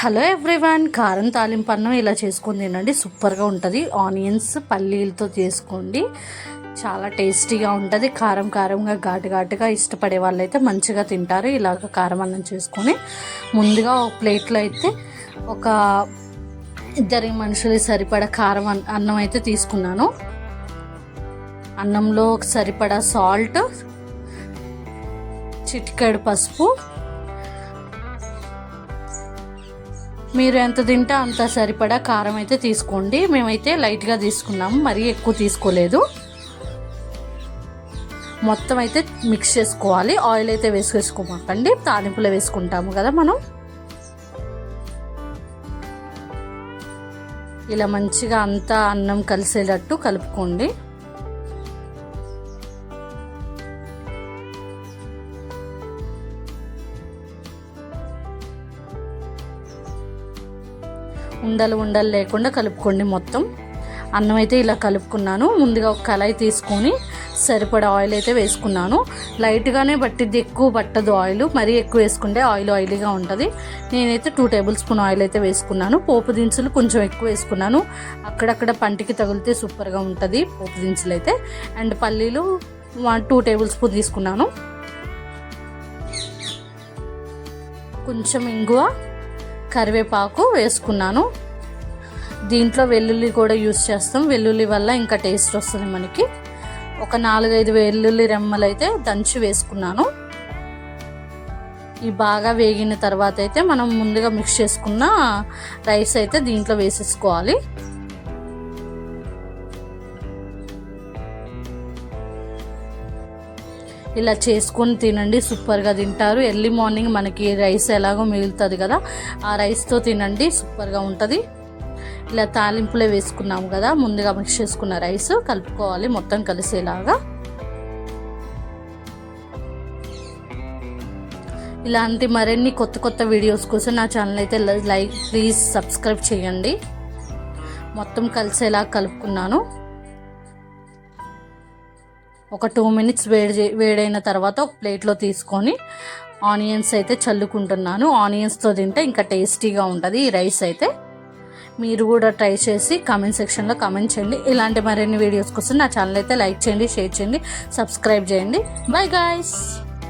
Hello everyone కారం తాలింపు అన్నం ఇలా చేసుకొని తినండి. సూపర్గా ఉంటుంది. ఆనియన్స్ పల్లీలతో చేసుకోండి. చాలా టేస్టీగా ఉంటుంది. కారం కారంగా ఘాటు ఘాటుగా ఇష్టపడే వాళ్ళైతే మంచిగా తింటారు. ఇలాగ కారం అన్నం చేసుకొని ముందుగా ఒక ప్లేట్లో అయితే ఒక ఇద్దరి మనుషులు సరిపడా కారం అన్నం అయితే తీసుకున్నాను. అన్నంలో సరిపడా సాల్ట్ చిటికెడు పసుపు మీరు ఎంత తింటే అంత సరిపడా కారం అయితే తీసుకోండి. మేమైతే లైట్గా తీసుకున్నాము మరీ ఎక్కువ తీసుకోలేదు. మొత్తం అయితే మిక్స్ చేసుకోవాలి. ఆయిల్ అయితే వేసుకేసుకోమాకండి తాలింపులో వేసుకుంటాము కదా మనం. ఇలా మంచిగా అంతా అన్నం కలిసేటట్టు కలుపుకోండి. ఉండలు ఉండలు లేకుండా కలుపుకోండి మొత్తం. అన్నం అయితే ఇలా కలుపుకున్నాను. ముందుగా ఒక కళాయి తీసుకొని సరిపడా ఆయిల్ అయితే వేసుకున్నాను. లైట్గానే పట్టిద్ది ఎక్కువ పట్టదు ఆయిల్. మరీ ఎక్కువ వేసుకుంటే ఆయిల్ ఆయిలీగా ఉంటుంది. నేనైతే టూ టేబుల్ స్పూన్ ఆయిల్ అయితే వేసుకున్నాను. పోపు దినుసులు కొంచెం ఎక్కువ వేసుకున్నాను. అక్కడక్కడ పంటికి తగిలితే సూపర్గా ఉంటుంది పోపు దినుసులు అయితే. అండ్ పల్లీలు టూ టేబుల్ స్పూన్ తీసుకున్నాను. కొంచెం ఇంగువ కరివేపాకు వేసుకున్నాను. దీంట్లో వెల్లుల్లి కూడా యూస్ చేస్తాం. వెల్లుల్లి వల్ల ఇంకా టేస్ట్ వస్తుంది మనకి. ఒక నాలుగైదు వెల్లుల్లి రెమ్మలు అయితే దంచి వేసుకున్నాను. ఈ బాగా వేగిన తర్వాత అయితే మనం ముందుగా మిక్స్ చేసుకున్న రైస్ అయితే దీంట్లో వేసేసుకోవాలి. ఇలా చేసుకొని తినండి సూపర్గా తింటారు. ఎర్లీ మార్నింగ్ మనకి రైస్ ఎలాగో మిగులుతుంది కదా ఆ రైస్తో తినండి సూపర్గా ఉంటుంది. ఇలా తాలింపులే వేసుకున్నాము కదా ముందుగా మిక్స్ చేసుకున్న రైస్ కలుపుకోవాలి మొత్తం కలిసేలాగా. ఇలాంటి మరిన్ని కొత్త కొత్త వీడియోస్ కోసం నా ఛానల్ అయితే లైక్ ప్లీజ్ సబ్స్క్రైబ్ చేయండి. మొత్తం కలిసేలా కలుపుకున్నాను. ఒక టూ మినిట్స్ వేడి వేడైన తర్వాత ఒక ప్లేట్లో తీసుకొని ఆనియన్స్ అయితే చల్లుకుంటున్నాను. ఆనియన్స్తో తింటే ఇంకా టేస్టీగా ఉంటుంది ఈ రైస్ అయితే. మీరు కూడా ట్రై చేసి కామెంట్ సెక్షన్లో కామెంట్ చేయండి. ఇలాంటి మరిన్ని వీడియోస్ కోసం నా ఛానల్ అయితే లైక్ చేయండి షేర్ చేయండి సబ్స్క్రైబ్ చేయండి. Bye guys